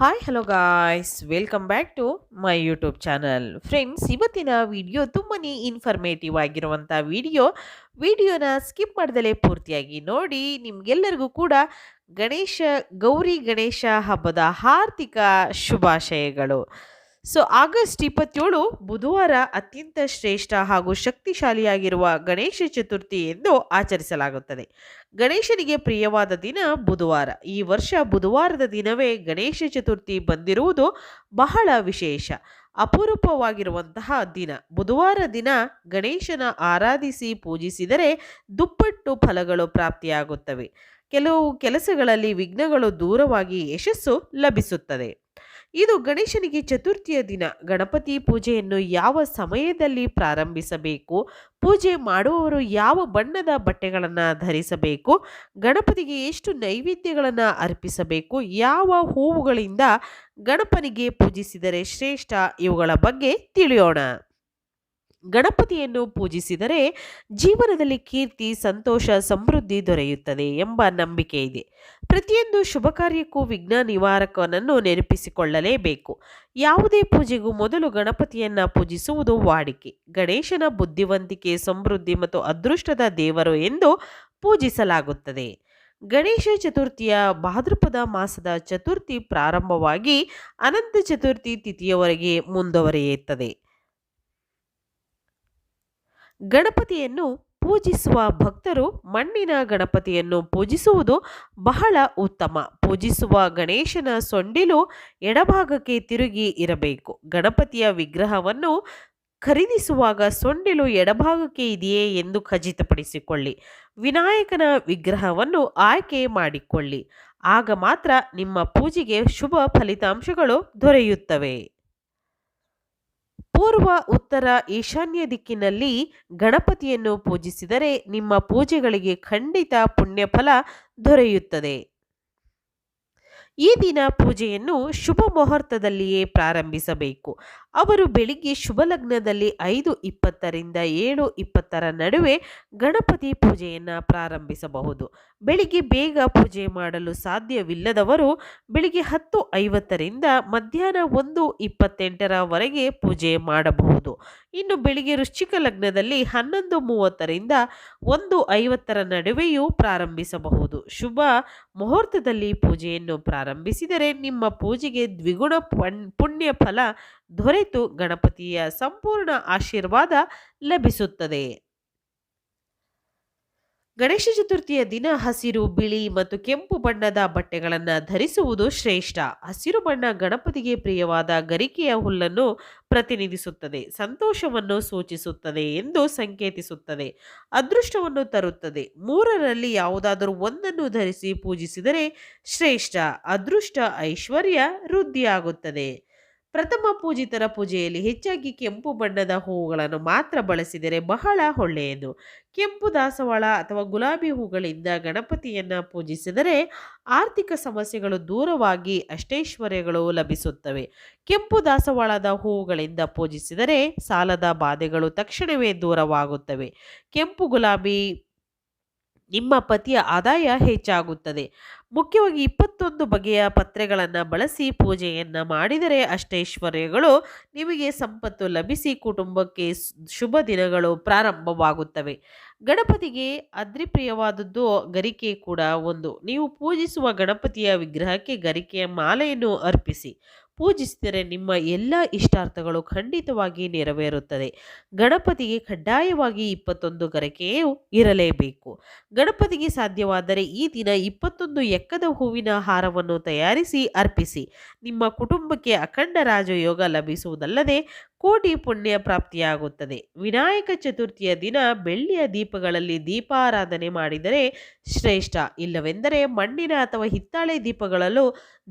Hi hello guys welcome back to my YouTube channel friends ಇವತ್ತಿನ video ತುಂಬನೇ informative ಆಗಿರುವಂಥ video ವಿಡಿಯೋನ skip ಮಾಡ್ದಲೇ ಪೂರ್ತಿಯಾಗಿ ನೋಡಿ, ನಿಮಗೆಲ್ಲರಿಗೂ ಕೂಡ ಗಣೇಶ, ಗೌರಿ ಗಣೇಶ ಹಬ್ಬದ ಹಾರ್ದಿಕ ಶುಭಾಶಯಗಳು. ಸೊ ಆಗಸ್ಟ್ ಇಪ್ಪತ್ತೇಳು ಬುಧವಾರ ಅತ್ಯಂತ ಶ್ರೇಷ್ಠ ಹಾಗೂ ಶಕ್ತಿಶಾಲಿಯಾಗಿರುವ ಗಣೇಶ ಚತುರ್ಥಿ ಎಂದು ಆಚರಿಸಲಾಗುತ್ತದೆ. ಗಣೇಶನಿಗೆ ಪ್ರಿಯವಾದ ದಿನ ಬುಧವಾರ. ಈ ವರ್ಷ ಬುಧವಾರದ ದಿನವೇ ಗಣೇಶ ಚತುರ್ಥಿ ಬಂದಿರುವುದು ಬಹಳ ವಿಶೇಷ. ಅಪರೂಪವಾಗಿರುವಂತಹ ದಿನ. ಬುಧವಾರ ದಿನ ಗಣೇಶನ ಆರಾಧಿಸಿ ಪೂಜಿಸಿದರೆ ದುಪ್ಪಟ್ಟು ಫಲಗಳು ಪ್ರಾಪ್ತಿಯಾಗುತ್ತವೆ. ಕೆಲವು ಕೆಲಸಗಳಲ್ಲಿ ವಿಘ್ನಗಳು ದೂರವಾಗಿ ಯಶಸ್ಸು ಲಭಿಸುತ್ತದೆ. ಇದು ಗಣೇಶನಿಗೆ ಚತುರ್ಥಿಯ ದಿನ. ಗಣಪತಿ ಪೂಜೆಯನ್ನು ಯಾವ ಸಮಯದಲ್ಲಿ ಪ್ರಾರಂಭಿಸಬೇಕು? ಪೂಜೆ ಮಾಡುವವರು ಯಾವ ಬಣ್ಣದ ಬಟ್ಟೆಗಳನ್ನು ಧರಿಸಬೇಕು? ಗಣಪತಿಗೆ ಎಷ್ಟು ನೈವೇದ್ಯಗಳನ್ನು ಅರ್ಪಿಸಬೇಕು? ಯಾವ ಹೂವುಗಳಿಂದ ಗಣಪನಿಗೆ ಪೂಜಿಸಿದರೆ ಶ್ರೇಷ್ಠ ಇವುಗಳ ಬಗ್ಗೆ ತಿಳಿಯೋಣ. ಗಣಪತಿಯನ್ನು ಪೂಜಿಸಿದರೆ ಜೀವನದಲ್ಲಿ ಕೀರ್ತಿ, ಸಂತೋಷ, ಸಮೃದ್ಧಿ ದೊರೆಯುತ್ತದೆ ಎಂಬ ನಂಬಿಕೆ ಇದೆ. ಪ್ರತಿಯೊಂದು ಶುಭ ಕಾರ್ಯಕ್ಕೂ ವಿಘ್ನ ನಿವಾರಕನನ್ನು ನೆನಪಿಸಿಕೊಳ್ಳಲೇಬೇಕು. ಯಾವುದೇ ಪೂಜೆಗೂ ಮೊದಲು ಗಣಪತಿಯನ್ನ ಪೂಜಿಸುವುದು ವಾಡಿಕೆ. ಗಣೇಶನ ಬುದ್ಧಿವಂತಿಕೆ, ಸಮೃದ್ಧಿ ಮತ್ತು ಅದೃಷ್ಟದ ದೇವರು ಎಂದು ಪೂಜಿಸಲಾಗುತ್ತದೆ. ಗಣೇಶ ಚತುರ್ಥಿಯ ಭಾದ್ರಪದ ಮಾಸದ ಚತುರ್ಥಿ ಪ್ರಾರಂಭವಾಗಿ ಅನಂತ ಚತುರ್ಥಿ ತಿಥಿಯವರೆಗೆ ಮುಂದುವರಿಯುತ್ತದೆ. ಗಣಪತಿಯನ್ನು ಪೂಜಿಸುವ ಭಕ್ತರು ಮಣ್ಣಿನ ಗಣಪತಿಯನ್ನು ಪೂಜಿಸುವುದು ಬಹಳ ಉತ್ತಮ. ಪೂಜಿಸುವ ಗಣೇಶನ ಸೊಂಡಿಲು ಎಡಭಾಗಕ್ಕೆ ತಿರುಗಿ ಇರಬೇಕು. ಗಣಪತಿಯ ವಿಗ್ರಹವನ್ನು ಖರೀದಿಸುವಾಗ ಸೊಂಡಿಲು ಎಡಭಾಗಕ್ಕೆ ಇದೆಯೇ ಎಂದು ಖಚಿತಪಡಿಸಿಕೊಳ್ಳಿ. ವಿನಾಯಕನ ವಿಗ್ರಹವನ್ನು ಆಯ್ಕೆ ಮಾಡಿಕೊಳ್ಳಿ. ಆಗ ಮಾತ್ರ ನಿಮ್ಮ ಪೂಜೆಗೆ ಶುಭ ಫಲಿತಾಂಶಗಳು ದೊರೆಯುತ್ತವೆ. ಪೂರ್ವ ಉತ್ತರ ಈಶಾನ್ಯ ದಿಕ್ಕಿನಲ್ಲಿ ಗಣಪತಿಯನ್ನು ಪೂಜಿಸಿದರೆ ನಿಮ್ಮ ಪೂಜೆಗಳಿಗೆ ಖಂಡಿತ ಪುಣ್ಯಫಲ ದೊರೆಯುತ್ತದೆ. ಈ ದಿನ ಪೂಜೆಯನ್ನು ಶುಭ ಮುಹೂರ್ತದಲ್ಲಿಯೇ ಪ್ರಾರಂಭಿಸಬೇಕು. ಅವರು ಬೆಳಿಗ್ಗೆ ಶುಭ ಲಗ್ನದಲ್ಲಿ ಐದು ಇಪ್ಪತ್ತರಿಂದ ಏಳು ಇಪ್ಪತ್ತರ ನಡುವೆ ಗಣಪತಿ ಪೂಜೆಯನ್ನು ಪ್ರಾರಂಭಿಸಬಹುದು. ಬೆಳಿಗ್ಗೆ ಬೇಗ ಪೂಜೆ ಮಾಡಲು ಸಾಧ್ಯವಿಲ್ಲದವರು ಬೆಳಿಗ್ಗೆ ಹತ್ತು ಐವತ್ತರಿಂದ ಮಧ್ಯಾಹ್ನ ಒಂದು ಇಪ್ಪತ್ತೆಂಟರವರೆಗೆ ಪೂಜೆ ಮಾಡಬಹುದು. ಇನ್ನು ಬೆಳಿಗ್ಗೆ ವೃಶ್ಚಿಕ ಲಗ್ನದಲ್ಲಿ ಹನ್ನೊಂದು ಮೂವತ್ತರಿಂದ ಒಂದು ಐವತ್ತರ ನಡುವೆಯೂ ಪ್ರಾರಂಭಿಸಬಹುದು. ಶುಭ ಮುಹೂರ್ತದಲ್ಲಿ ಪೂಜೆಯನ್ನು ಪ್ರಾರಂಭಿಸಿದರೆ ನಿಮ್ಮ ಪೂಜೆಗೆ ದ್ವಿಗುಣ ಪುಣ್ಯ ಫಲ ದೊರೆತು. ಗಣಪತಿಯ ಸಂಪೂರ್ಣ ಆಶೀರ್ವಾದ ಲಭಿಸುತ್ತದೆ. ಗಣೇಶ ಚತುರ್ಥಿಯ ದಿನ ಹಸಿರು, ಬಿಳಿ ಮತ್ತು ಕೆಂಪು ಬಣ್ಣದ ಬಟ್ಟೆಗಳನ್ನು ಧರಿಸುವುದು ಶ್ರೇಷ್ಠ. ಹಸಿರು ಬಣ್ಣ ಗಣಪತಿಗೆ ಪ್ರಿಯವಾದ ಗರಿಕೆಯ ಹುಲ್ಲನ್ನು ಪ್ರತಿನಿಧಿಸುತ್ತದೆ. ಸಂತೋಷವನ್ನು ಸೂಚಿಸುತ್ತದೆ ಎಂದು ಸಂಕೇತಿಸುತ್ತದೆ. ಅದೃಷ್ಟವನ್ನು ತರುತ್ತದೆ. ಮೂರರಲ್ಲಿ ಯಾವುದಾದರೂ ಒಂದನ್ನು ಧರಿಸಿ ಪೂಜಿಸಿದರೆ ಶ್ರೇಷ್ಠ. ಅದೃಷ್ಟ ಐಶ್ವರ್ಯ, ವೃದ್ಧಿಯಾಗುತ್ತದೆ. ಪ್ರಥಮ ಪೂಜಿತರ ಪೂಜೆಯಲ್ಲಿ ಹೆಚ್ಚಾಗಿ ಕೆಂಪು ಬಣ್ಣದ ಹೂವುಗಳನ್ನು ಮಾತ್ರ ಬಳಸಿದರೆ ಬಹಳ ಒಳ್ಳೆಯದು. ಕೆಂಪು ದಾಸವಾಳ ಅಥವಾ ಗುಲಾಬಿ ಹೂಗಳಿಂದ ಗಣಪತಿಯನ್ನು ಪೂಜಿಸಿದರೆ ಆರ್ಥಿಕ ಸಮಸ್ಯೆಗಳು ದೂರವಾಗಿ ಅಷ್ಟೈಶ್ವರ್ಯಗಳು ಲಭಿಸುತ್ತವೆ. ಕೆಂಪು ದಾಸವಾಳದ ಹೂವುಗಳಿಂದ ಪೂಜಿಸಿದರೆ ಸಾಲದ ಬಾಧೆಗಳು ತಕ್ಷಣವೇ ದೂರವಾಗುತ್ತವೆ. ಕೆಂಪು ಗುಲಾಬಿ ನಿಮ್ಮ ಪತಿಯ ಆದಾಯ ಹೆಚ್ಚಾಗುತ್ತದೆ. ಮುಖ್ಯವಾಗಿ ಇಪ್ಪತ್ತೊಂದು ಬಗೆಯ ಪತ್ರೆಗಳನ್ನು ಬಳಸಿ ಪೂಜೆಯನ್ನು ಮಾಡಿದರೆ ಅಷ್ಟೈಶ್ವರ್ಯಗಳು ನಿಮಗೆ ಸಂಪತ್ತು ಲಭಿಸಿ ಕುಟುಂಬಕ್ಕೆ ಶುಭ ದಿನಗಳು ಪ್ರಾರಂಭವಾಗುತ್ತವೆ. ಗಣಪತಿಗೆ ಅದ್ರಿಪ್ರಿಯವಾದದ್ದು ಗರಿಕೆ ಕೂಡ ಒಂದು. ನೀವು ಪೂಜಿಸುವ ಗಣಪತಿಯ ವಿಗ್ರಹಕ್ಕೆ ಗರಿಕೆಯ ಮಾಲೆಯನ್ನು ಅರ್ಪಿಸಿ. ಪೂಜಿಸಿದರೆ ನಿಮ್ಮ ಎಲ್ಲ ಇಷ್ಟಾರ್ಥಗಳು ಖಂಡಿತವಾಗಿ ನೆರವೇರುತ್ತದೆ. ಗಣಪತಿಗೆ ಕಡ್ಡಾಯವಾಗಿ ಇಪ್ಪತ್ತೊಂದು ಗರಕೆಯು ಇರಲೇಬೇಕು. ಗಣಪತಿಗೆ ಸಾಧ್ಯವಾದರೆ ಈ ದಿನ ಇಪ್ಪತ್ತೊಂದು ಎಕ್ಕದ ಹೂವಿನ ಹಾರವನ್ನು ತಯಾರಿಸಿ ಅರ್ಪಿಸಿ. ನಿಮ್ಮ ಕುಟುಂಬಕ್ಕೆ ಅಖಂಡ ರಾಜಯೋಗ ಲಭಿಸುವುದಲ್ಲದೆ ಕೋಟಿ ಪುಣ್ಯ ಪ್ರಾಪ್ತಿಯಾಗುತ್ತದೆ. ವಿನಾಯಕ ಚತುರ್ಥಿಯ ದಿನ ಬೆಳ್ಳಿಯ ದೀಪಗಳಲ್ಲಿ ದೀಪಾರಾಧನೆ ಮಾಡಿದರೆ ಶ್ರೇಷ್ಠ. ಇಲ್ಲವೆಂದರೆ ಮಣ್ಣಿನ ಅಥವಾ ಹಿತ್ತಾಳೆ ದೀಪಗಳಲ್ಲೂ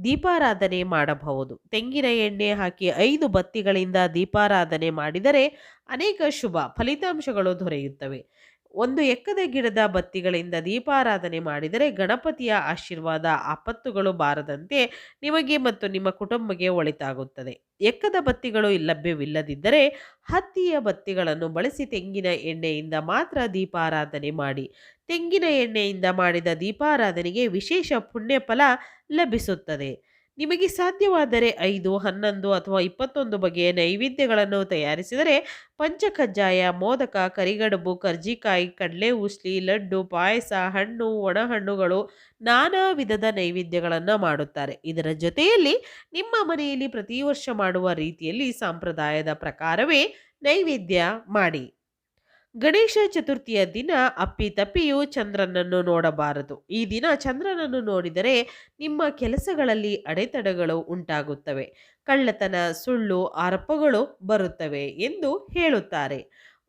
ದೀಪಾರಾಧನೆ ಮಾಡಬಹುದು. ತೆಂಗಿನ ಎಣ್ಣೆ ಹಾಕಿ ಐದು ಬತ್ತಿಗಳಿಂದ ದೀಪಾರಾಧನೆ ಮಾಡಿದರೆ ಅನೇಕ ಶುಭ ಫಲಿತಾಂಶಗಳು ದೊರೆಯುತ್ತವೆ. ಒಂದು ಎಕ್ಕದ ಗಿಡದ ಬತ್ತಿಗಳಿಂದ ದೀಪಾರಾಧನೆ ಮಾಡಿದರೆ ಗಣಪತಿಯ ಆಶೀರ್ವಾದ, ಆಪತ್ತುಗಳು ಬಾರದಂತೆ ನಿಮಗೆ ಮತ್ತು ನಿಮ್ಮ ಕುಟುಂಬಕ್ಕೆ ಒಳಿತಾಗುತ್ತದೆ. ಎಕ್ಕದ ಬತ್ತಿಗಳು ಲಭ್ಯವಿಲ್ಲದಿದ್ದರೆ ಹತ್ತಿಯ ಬತ್ತಿಗಳನ್ನು ಬಳಸಿ ತೆಂಗಿನ ಎಣ್ಣೆಯಿಂದ ಮಾತ್ರ ದೀಪಾರಾಧನೆ ಮಾಡಿ. ತೆಂಗಿನ ಎಣ್ಣೆಯಿಂದ ಮಾಡಿದ ದೀಪಾರಾಧನೆಗೆ ವಿಶೇಷ ಪುಣ್ಯ ಫಲ ಲಭಿಸುತ್ತದೆ. ನಿಮಗೆ ಸಾಧ್ಯವಾದರೆ ಐದು, ಹನ್ನೊಂದು ಅಥವಾ ಇಪ್ಪತ್ತೊಂದು ಬಗೆಯ ನೈವೇದ್ಯಗಳನ್ನು ತಯಾರಿಸಿದರೆ ಪಂಚಕಜ್ಜಾಯ, ಮೋದಕ, ಕರಿಗಡುಬು, ಕರ್ಜಿಕಾಯಿ, ಕಡಲೆ ಉಸ್ಲಿ, ಲಡ್ಡು, ಪಾಯಸ, ಹಣ್ಣು, ಒಣಹಣ್ಣುಗಳು ನಾನಾ ವಿಧದ ನೈವೇದ್ಯಗಳನ್ನು ಮಾಡುತ್ತಾರೆ. ಇದರ ಜೊತೆಯಲ್ಲಿ ನಿಮ್ಮ ಮನೆಯಲ್ಲಿ ಪ್ರತಿ ವರ್ಷ ಮಾಡುವ ರೀತಿಯಲ್ಲಿ ಸಂಪ್ರದಾಯದ ಪ್ರಕಾರವೇ ನೈವೇದ್ಯ ಮಾಡಿ. ಗಣೇಶ ಚತುರ್ಥಿಯ ದಿನ ಅಪ್ಪಿತಪ್ಪಿಯೂ ಚಂದ್ರನನ್ನು ನೋಡಬಾರದು. ಈ ದಿನ ಚಂದ್ರನನ್ನು ನೋಡಿದರೆ ನಿಮ್ಮ ಕೆಲಸಗಳಲ್ಲಿ ಅಡೆತಡೆಗಳು ಉಂಟಾಗುತ್ತವೆ. ಕಳ್ಳತನ, ಸುಳ್ಳು, ಆರೋಪಗಳು ಬರುತ್ತವೆ ಎಂದು ಹೇಳುತ್ತಾರೆ.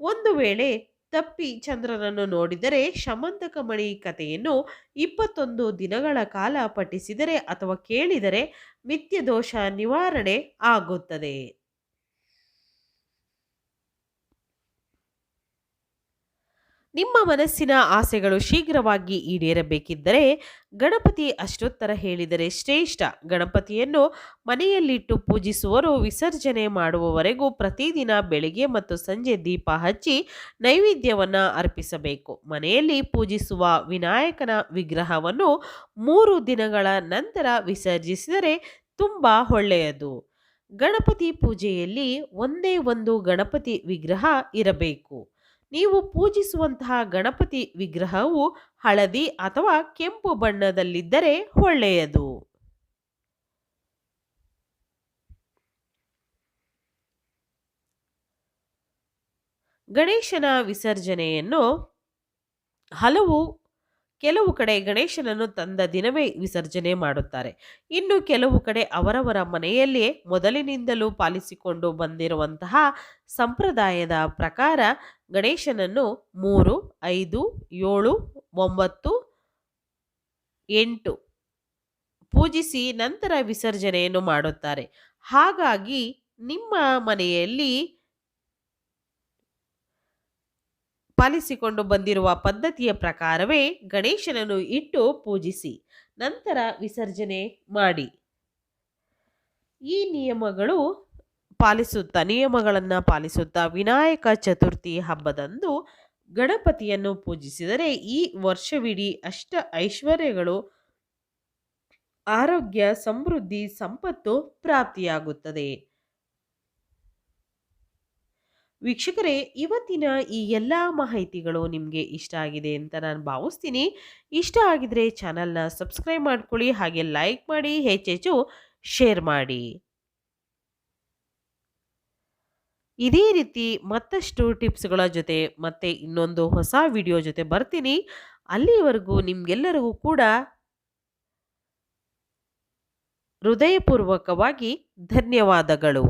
ಒಂದು ವೇಳೆ ತಪ್ಪಿ ಚಂದ್ರನನ್ನು ನೋಡಿದರೆ ಶಮಂತಕ ಮಣಿ ಕಥೆಯನ್ನು ಇಪ್ಪತ್ತೊಂದು ದಿನಗಳ ಕಾಲ ಪಠಿಸಿದರೆ ಅಥವಾ ಕೇಳಿದರೆ ಮಿಥ್ಯ ದೋಷ ನಿವಾರಣೆ ಆಗುತ್ತದೆ. ನಿಮ್ಮ ಮನಸ್ಸಿನ ಆಸೆಗಳು ಶೀಘ್ರವಾಗಿ ಈಡೇರಬೇಕಿದ್ದರೆ ಗಣಪತಿ ಅಷ್ಟೋತ್ತರ ಹೇಳಿದರೆ ಶ್ರೇಷ್ಠ. ಗಣಪತಿಯನ್ನು ಮನೆಯಲ್ಲಿಟ್ಟು ಪೂಜಿಸುವರು, ವಿಸರ್ಜನೆ ಮಾಡುವವರೆಗೂ ಪ್ರತಿದಿನ ಬೆಳಿಗ್ಗೆ ಮತ್ತು ಸಂಜೆ ದೀಪ ಹಚ್ಚಿ ನೈವೇದ್ಯವನ್ನು ಅರ್ಪಿಸಬೇಕು. ಮನೆಯಲ್ಲಿ ಪೂಜಿಸುವ ವಿನಾಯಕನ ವಿಗ್ರಹವನ್ನು ಮೂರು ದಿನಗಳ ನಂತರ ವಿಸರ್ಜಿಸಿದರೆ ತುಂಬ ಒಳ್ಳೆಯದು. ಗಣಪತಿ ಪೂಜೆಯಲ್ಲಿ ಒಂದೇ ಒಂದು ಗಣಪತಿ ವಿಗ್ರಹ ಇರಬೇಕು. ನೀವು ಪೂಜಿಸುವಂತಹ ಗಣಪತಿ ವಿಗ್ರಹವು ಹಳದಿ ಅಥವಾ ಕೆಂಪು ಬಣ್ಣದಲ್ಲಿದ್ದರೆ ಒಳ್ಳೆಯದು. ಗಣೇಶನ ವಿಸರ್ಜನೆಯನ್ನು ಹಲವು ಕೆಲವು ಕಡೆ ಗಣೇಶನನ್ನು ತಂದ ದಿನವೇ ವಿಸರ್ಜನೆ ಮಾಡುತ್ತಾರೆ. ಇನ್ನು ಕೆಲವು ಕಡೆ ಅವರವರ ಮನೆಯಲ್ಲಿಯೇ ಮೊದಲಿನಿಂದಲೂ ಪಾಲಿಸಿಕೊಂಡು ಬಂದಿರುವಂತಹ ಸಂಪ್ರದಾಯದ ಪ್ರಕಾರ ಗಣೇಶನನ್ನು ಮೂರು, ಐದು, ಏಳು, ಒಂಬತ್ತು, ಎಂಟು ಪೂಜಿಸಿ ನಂತರ ವಿಸರ್ಜನೆಯನ್ನು ಮಾಡುತ್ತಾರೆ. ಹಾಗಾಗಿ ನಿಮ್ಮ ಮನೆಯಲ್ಲಿ ಪಾಲಿಸಿಕೊಂಡು ಬಂದಿರುವ ಪದ್ಧತಿಯ ಪ್ರಕಾರವೇ ಗಣೇಶನನ್ನು ಇಟ್ಟು ಪೂಜಿಸಿ. ನಂತರ ವಿಸರ್ಜನೆ ಮಾಡಿ. ಈ ನಿಯಮಗಳು ಪಾಲಿಸುತ್ತಾ, ನಿಯಮಗಳನ್ನು ಪಾಲಿಸುತ್ತಾ ವಿನಾಯಕ ಚತುರ್ಥಿ ಹಬ್ಬದಂದು ಗಣಪತಿಯನ್ನು ಪೂಜಿಸಿದರೆ ಈ ವರ್ಷವಿಡೀ ಅಷ್ಟ ಐಶ್ವರ್ಯಗಳು, ಆರೋಗ್ಯ, ಸಮೃದ್ಧಿ, ಸಂಪತ್ತು ಪ್ರಾಪ್ತಿಯಾಗುತ್ತದೆ. ವೀಕ್ಷಕರೇ, ಇವತ್ತಿನ ಈ ಎಲ್ಲ ಮಾಹಿತಿಗಳು ನಿಮಗೆ ಇಷ್ಟ ಆಗಿದೆ ಅಂತ ನಾನು ಭಾವಿಸ್ತೀನಿ. ಇಷ್ಟ ಆಗಿದ್ರೆ ಚಾನಲ್ನ ಸಬ್ಸ್ಕ್ರೈಬ್ ಮಾಡ್ಕೊಳ್ಳಿ, ಹಾಗೆ ಲೈಕ್ ಮಾಡಿ, ಹೆಚ್ಚೆಚ್ಚು ಶೇರ್ ಮಾಡಿ. ಇದೇ ರೀತಿ ಮತ್ತಷ್ಟು ಟಿಪ್ಸ್ಗಳ ಜೊತೆ ಮತ್ತೆ ಇನ್ನೊಂದು ಹೊಸ ವಿಡಿಯೋ ಜೊತೆ ಬರ್ತೀನಿ. ಅಲ್ಲಿವರೆಗೂ ನಿಮ್ಗೆಲ್ಲರಿಗೂ ಕೂಡ ಹೃದಯಪೂರ್ವಕವಾಗಿ ಧನ್ಯವಾದಗಳು.